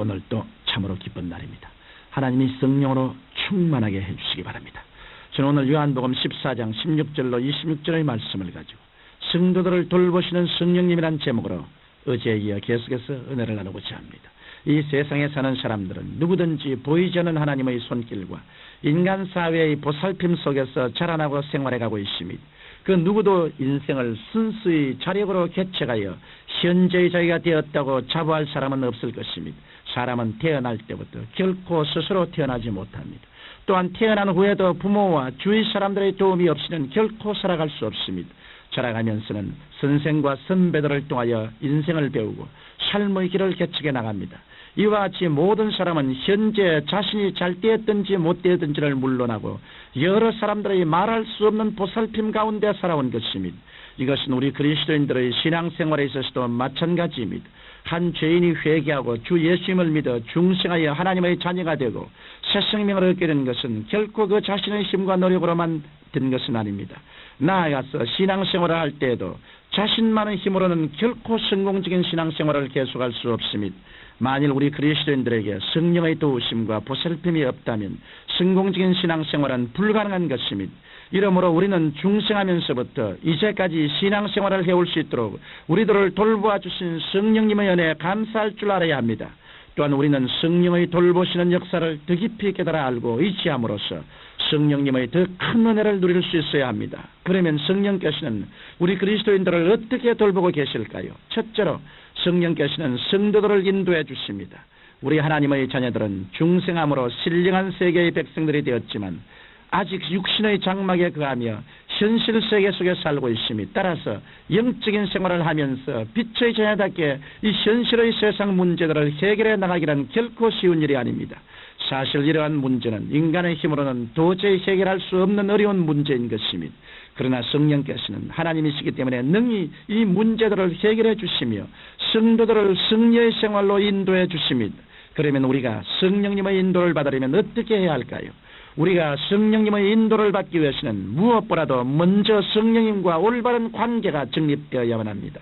오늘 또 참으로 기쁜 날입니다. 하나님이 성령으로 충만하게 해주시기 바랍니다. 저는 오늘 요한복음 14장 16절로 26절의 말씀을 가지고 성도들을 돌보시는 성령님이란 제목으로 어제에 이어 계속해서 은혜를 나누고자 합니다. 이 세상에 사는 사람들은 누구든지 보이지 않는 하나님의 손길과 인간 사회의 보살핌 속에서 자라나고 생활해가고 있습니다. 그 누구도 인생을 순수히 자력으로 개척하여 현재의 자기가 되었다고 자부할 사람은 없을 것입니다. 사람은 태어날 때부터 결코 스스로 태어나지 못합니다. 또한 태어난 후에도 부모와 주위 사람들의 도움이 없이는 결코 살아갈 수 없습니다. 자라가면서는 선생과 선배들을 통하여 인생을 배우고 삶의 길을 개척해 나갑니다. 이와 같이 모든 사람은 현재 자신이 잘 되었든지 못 되었든지를 물론하고 여러 사람들의 말할 수 없는 보살핌 가운데 살아온 것입니다. 이것은 우리 그리스도인들의 신앙생활에 있어서도 마찬가지입니다. 한 죄인이 회개하고 주 예수님을 믿어 중생하여 하나님의 자녀가 되고 새 생명을 얻게 된 것은 결코 그 자신의 힘과 노력으로만 된 것은 아닙니다. 나아가서 신앙생활을 할 때에도 자신만의 힘으로는 결코 성공적인 신앙생활을 계속할 수 없습니다. 만일 우리 그리스도인들에게 성령의 도우심과 보살핌이 없다면 성공적인 신앙생활은 불가능한 것입니다. 이러므로 우리는 중생하면서부터 이제까지 신앙생활을 해올 수 있도록 우리들을 돌보아 주신 성령님의 은혜에 감사할 줄 알아야 합니다. 또한 우리는 성령의 돌보시는 역사를 더 깊이 깨달아 알고 의지함으로써 성령님의 더 큰 은혜를 누릴 수 있어야 합니다. 그러면 성령께서는 우리 그리스도인들을 어떻게 돌보고 계실까요? 첫째로 성령께서는 성도들을 인도해 주십니다. 우리 하나님의 자녀들은 중생함으로 신령한 세계의 백성들이 되었지만 아직 육신의 장막에 거하며 현실 세계 속에 살고 있습니다. 따라서 영적인 생활을 하면서 빛의 자녀답게 이 현실의 세상 문제들을 해결해 나가기란 결코 쉬운 일이 아닙니다. 사실 이러한 문제는 인간의 힘으로는 도저히 해결할 수 없는 어려운 문제인 것입니다. 그러나 성령께서는 하나님이시기 때문에 능히 이 문제들을 해결해 주시며 성도들을 승리의 생활로 인도해 주십니다. 그러면 우리가 성령님의 인도를 받으려면 어떻게 해야 할까요? 우리가 성령님의 인도를 받기 위해서는 무엇보다도 먼저 성령님과 올바른 관계가 정립되어야만 합니다.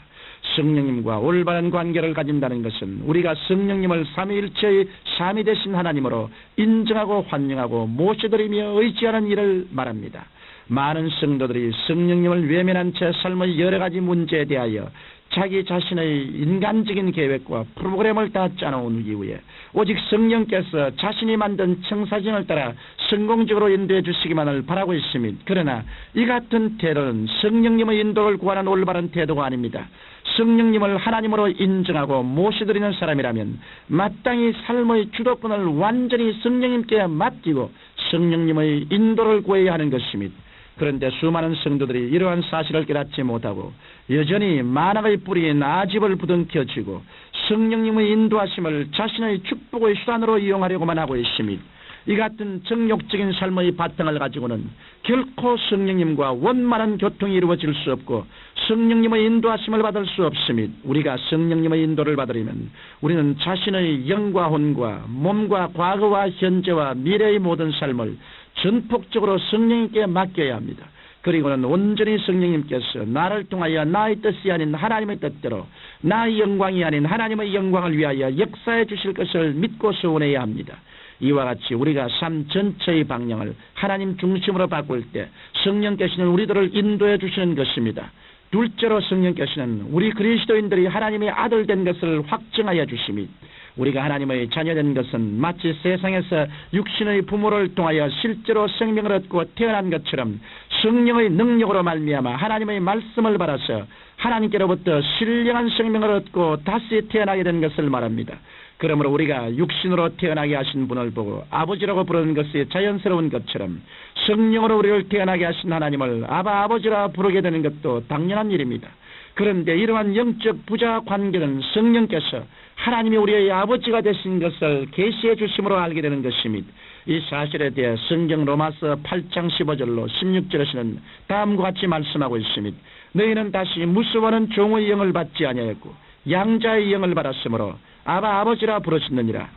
성령님과 올바른 관계를 가진다는 것은 우리가 성령님을 삼위일체의 삼위 되신 하나님으로 인정하고 환영하고 모셔드리며 의지하는 일을 말합니다. 많은 성도들이 성령님을 외면한 채 삶의 여러 가지 문제에 대하여 자기 자신의 인간적인 계획과 프로그램을 다 짜놓은 이후에 오직 성령께서 자신이 만든 청사진을 따라 성공적으로 인도해 주시기만을 바라고 있습니다. 그러나 이 같은 태도는 성령님의 인도를 구하는 올바른 태도가 아닙니다. 성령님을 하나님으로 인정하고 모셔드리는 사람이라면 마땅히 삶의 주도권을 완전히 성령님께 맡기고 성령님의 인도를 구해야 하는 것입니다. 그런데 수많은 성도들이 이러한 사실을 깨닫지 못하고 여전히 만악의 뿌리인 아집을 부둥켜쥐고 성령님의 인도하심을 자신의 축복의 수단으로 이용하려고만 하고 있습니다. 이 같은 정욕적인 삶의 바탕을 가지고는 결코 성령님과 원만한 교통이 이루어질 수 없고 성령님의 인도하심을 받을 수 없습니다. 우리가 성령님의 인도를 받으려면 우리는 자신의 영과 혼과 몸과 과거와 현재와 미래의 모든 삶을 전폭적으로 성령님께 맡겨야 합니다. 그리고는 온전히 성령님께서 나를 통하여 나의 뜻이 아닌 하나님의 뜻대로 나의 영광이 아닌 하나님의 영광을 위하여 역사해 주실 것을 믿고 소원해야 합니다. 이와 같이 우리가 삶 전체의 방향을 하나님 중심으로 바꿀 때 성령께서는 우리들을 인도해 주시는 것입니다. 둘째로 성령께서는 우리 그리스도인들이 하나님의 아들 된 것을 확증하여 주심이 우리가 하나님의 자녀된 것은 마치 세상에서 육신의 부모를 통하여 실제로 생명을 얻고 태어난 것처럼 성령의 능력으로 말미암아 하나님의 말씀을 받아서 하나님께로부터 신령한 생명을 얻고 다시 태어나게 된 것을 말합니다. 그러므로 우리가 육신으로 태어나게 하신 분을 보고 아버지라고 부르는 것이 자연스러운 것처럼 성령으로 우리를 태어나게 하신 하나님을 아바 아버지라 부르게 되는 것도 당연한 일입니다. 그런데 이러한 영적 부자 관계는 성령께서 하나님이 우리의 아버지가 되신 것을 계시해 주심으로 알게 되는 것입니다. 이 사실에 대해 성경 로마서 8장 15절로 16절에서는 다음과 같이 말씀하고 있습니다. 너희는 다시 무수와는 종의 영을 받지 아니하였고 양자의 영을 받았으므로 아바 아버지라 부르셨느니라.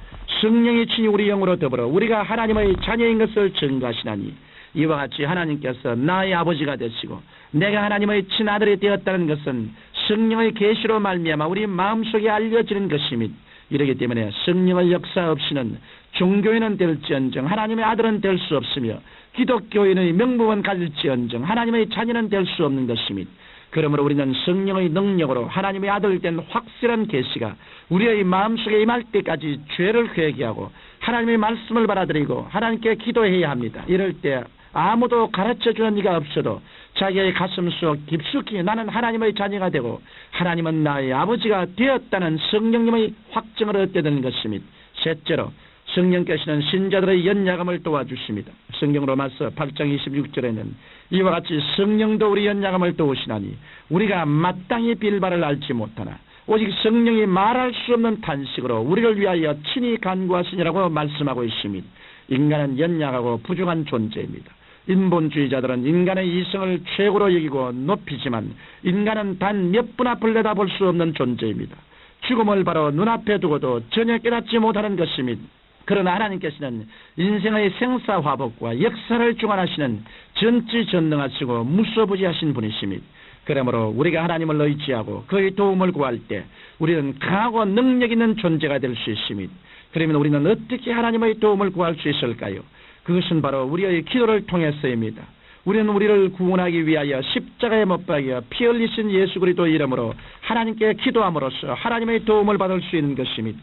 성령이 친히 우리 영으로 더불어 우리가 하나님의 자녀인 것을 증거하시나니 이와 같이 하나님께서 나의 아버지가 되시고 내가 하나님의 친아들이 되었다는 것은 성령의 계시로 말미암아 우리 마음속에 알려지는 것이니 이러기 때문에 성령의 역사 없이는 종교인은 될지언정 하나님의 아들은 될 수 없으며 기독교인의 명분은 가질지언정 하나님의 자녀는 될 수 없는 것이니 그러므로 우리는 성령의 능력으로 하나님의 아들 된 확실한 계시가 우리의 마음속에 임할 때까지 죄를 회개하고 하나님의 말씀을 받아들이고 하나님께 기도해야 합니다. 이럴 때 아무도 가르쳐 주는 이가 없어도 자기의 가슴 속 깊숙이 나는 하나님의 자녀가 되고 하나님은 나의 아버지가 되었다는 성령님의 확증을 얻게 되는 것입니다. 셋째로 성령께서는 신자들의 연약함을 도와주십니다. 성경 로마서 8장 26절에는 이와 같이 성령도 우리 연약함을 도우시나니 우리가 마땅히 빌바를 알지 못하나 오직 성령이 말할 수 없는 탄식으로 우리를 위하여 친히 간구하시니라고 말씀하고 있습니다. 인간은 연약하고 부족한 존재입니다. 인본주의자들은 인간의 이성을 최고로 여기고 높이지만 인간은 단 몇 분 앞을 내다볼 수 없는 존재입니다. 죽음을 바로 눈앞에 두고도 전혀 깨닫지 못하는 것입니다. 그러나 하나님께서는 인생의 생사화복과 역사를 주관하시는 전지전능하시고 무소부지하신 분이십니다. 그러므로 우리가 하나님을 의지하고 그의 도움을 구할 때 우리는 강하고 능력 있는 존재가 될 수 있습니다. 그러면 우리는 어떻게 하나님의 도움을 구할 수 있을까요? 그것은 바로 우리의 기도를 통해서입니다. 우리는 우리를 구원하기 위하여 십자가에 못 박여 피 흘리신 예수 그리스도 이름으로 하나님께 기도함으로써 하나님의 도움을 받을 수 있는 것입니다.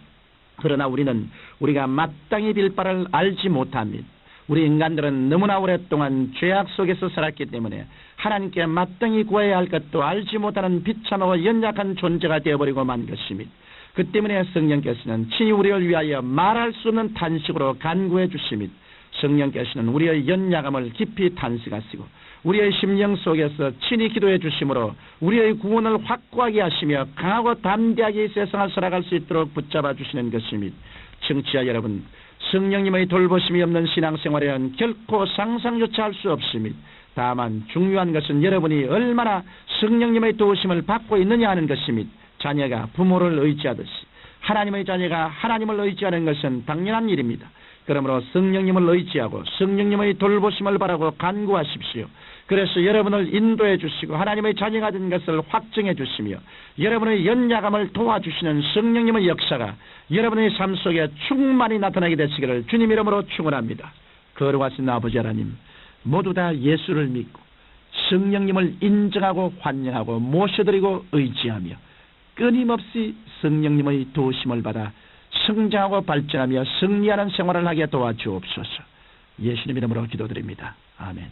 그러나 우리는 우리가 마땅히 빌 바를 알지 못합니다. 우리 인간들은 너무나 오랫동안 죄악 속에서 살았기 때문에 하나님께 마땅히 구해야 할 것도 알지 못하는 비참하고 연약한 존재가 되어버리고 만 것입니다. 그 때문에 성령께서는 친히 우리를 위하여 말할 수 없는 탄식으로 간구해 주십니다. 성령께서는 우리의 연약함을 깊이 탄식하시고 우리의 심령 속에서 친히 기도해 주심으로 우리의 구원을 확고하게 하시며 강하고 담대하게 이 세상을 살아갈 수 있도록 붙잡아 주시는 것입니다. 청취자 여러분, 성령님의 돌보심이 없는 신앙생활에는 결코 상상조차 할 수 없습니다. 다만 중요한 것은 여러분이 얼마나 성령님의 도우심을 받고 있느냐 하는 것입니다. 자녀가 부모를 의지하듯이 하나님의 자녀가 하나님을 의지하는 것은 당연한 일입니다. 그러므로 성령님을 의지하고 성령님의 돌보심을 바라고 간구하십시오. 그래서 여러분을 인도해 주시고 하나님의 자녀가 된 것을 확증해 주시며 여러분의 연약함을 도와주시는 성령님의 역사가 여러분의 삶 속에 충만히 나타나게 되시기를 주님 이름으로 축원합니다. 거룩하신 아버지 하나님 모두 다 예수를 믿고 성령님을 인정하고 환영하고 모셔드리고 의지하며 끊임없이 성령님의 도우심을 받아 성장하고 발전하며 승리하는 생활을 하게 도와주옵소서. 예수님 이름으로 기도드립니다. 아멘.